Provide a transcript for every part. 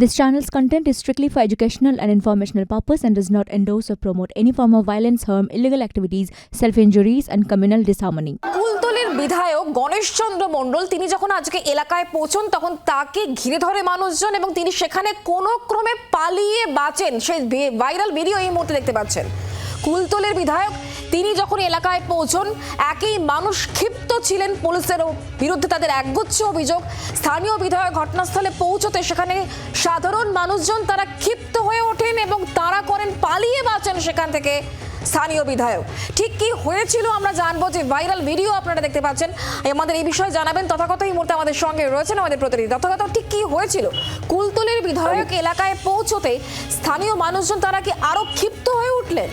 This channel's content is strictly for educational and informational purpose and does not endorse or promote any form of violence, harm, illegal activities, self-injuries and communal disharmony. বিধায়ক গণেশচন্দ্র মণ্ডল তিনি যখন আজকে এলাকায় পৌঁছন তখন তাকে ঘিরে ধরে মানুষজন এবং তিনি সেখানে কোনো ক্রমে পালিয়ে বাঁচেন সেই ভাইরাল ভিডিও এই মুহূর্তে দেখতে পাচ্ছেন কুলতলির বিধায়ক তিনি যখন এলাকায় পৌঁছন একই মানুষ ক্ষিপ্ত ছিলেন পুলিশের বিরুদ্ধে তাদের একগুচ্ছ অভিযোগ। স্থানীয় বিধায়ক ঘটনাস্থলে পৌঁছতে সেখানে সাধারণ মানুষজন তারা ক্ষিপ্ত হয়ে ওঠেন এবং তারা করেন পালিয়ে বাঁচেন সেখান থেকে স্থানীয় বিধায়ক। ঠিক কি হয়েছিল আমরা জানব যে ভাইরাল ভিডিও আপনারা দেখতে পাচ্ছেন। আমাদের এই বিষয়ে জানাবেন। তথাগত এই মুহূর্তে আমাদের সঙ্গে রয়েছেন আমাদের প্রতিনিধি। তথাগত ঠিক কি হয়েছিল? কুলতলির বিধায়ক এলাকায় পৌঁছতে স্থানীয় মানুষজন তারা কি আরও ক্ষিপ্ত হয়ে উঠলেন?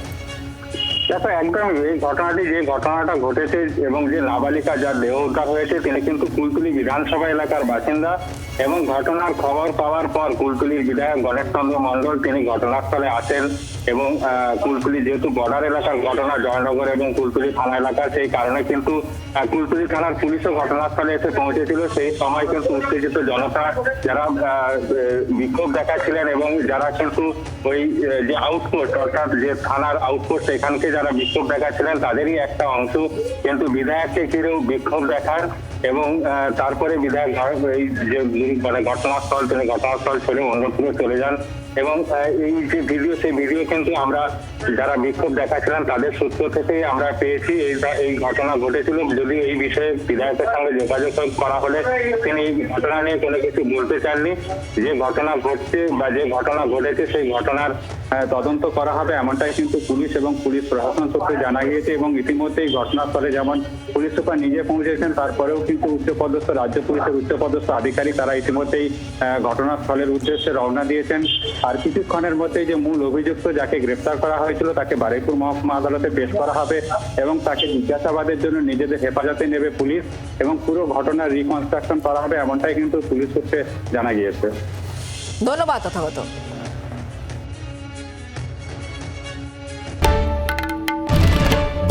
দেখো, একদম এই ঘটনাটি, যে ঘটনাটা ঘটেছে এবং যে নাবালিকা যার দেহ উদ্ধার হয়েছে, তিনি কিন্তু কুলতুলি বিধানসভা এলাকার বাসিন্দা এবং ঘটনার খবর পাওয়ার পর কুলতুলির বিধায়ক গণেশচন্দ্র মণ্ডল তিনি ঘটনাস্থলে আসেন এবং কুলতুলি যেহেতু বর্ডার এলাকার ঘটনা, জয়নগর এবং কুলতুলি থানা এলাকা সেই কারণে কিন্তু কুলতুলি থানার পুলিশও ঘটনাস্থলে এসে পৌঁছেছিল। সেই সময় কিন্তু উত্তেজিত জনতা যারা বিক্ষোভ দেখাচ্ছিলেন এবং যারা কিন্তু ওই যে আউটপোস্ট অর্থাৎ যে থানার আউটপোস্ট এখানকে যারা বিক্ষোভ দেখাচ্ছিলেন, তাদেরই একটা অংশ। কিন্তু বিধায়ককে ঘিরেও বিক্ষোভ দেখান এবং তারপরে বিধায়ক এই যে মানে ঘটনাস্থল, তিনি ঘটনাস্থল ছেড়ে অন্যত্র চলে যান। এবং এই যে ভিডিও, সেই ভিডিও কিন্তু আমরা যারা বিক্ষোভ দেখাচ্ছিলেন, তাদের সূত্র থেকে আমরা পেয়েছি। এই এই ঘটনা ঘটেছিল। যদি এই বিষয়ে বিধায়কের সঙ্গে যোগাযোগ করা হলে তিনি এই ঘটনা নিয়ে কোনো কিছু বলতে চাননি। যে ঘটনা ঘটছে বা যে ঘটনা ঘটেছে, সেই ঘটনার তদন্ত করা হবে, এমনটাই কিন্তু পুলিশ এবং পুলিশ প্রশাসন সূত্রে জানা গিয়েছে এবং ইতিমধ্যেই ঘটনাস্থলে যেমন পুলিশ সুপার নিজে পৌঁছেছেন, তারপরেও কিন্তু উচ্চপদস্থ রাজ্য পুলিশের উচ্চপদস্থ আধিকারিক তারা ইতিমধ্যেই ঘটনাস্থলের উদ্দেশ্যে রওনা দিয়েছেন। আর কিছুক্ষণের মধ্যেই যে মূল অভিযুক্ত যাকে গ্রেপ্তার করা হয়েছিল, তাকে বারুইপুর মহকুমা আদালতে পেশ করা হবে এবং তাকে জিজ্ঞাসাবাদের জন্য নিজেদের হেফাজতে নেবে পুলিশ এবং পুরো ঘটনার রিকনস্ট্রাকশন করা হবে, এমনটাই কিন্তু পুলিশ সূত্রে জানা গিয়েছে। ধন্যবাদ তথাগত।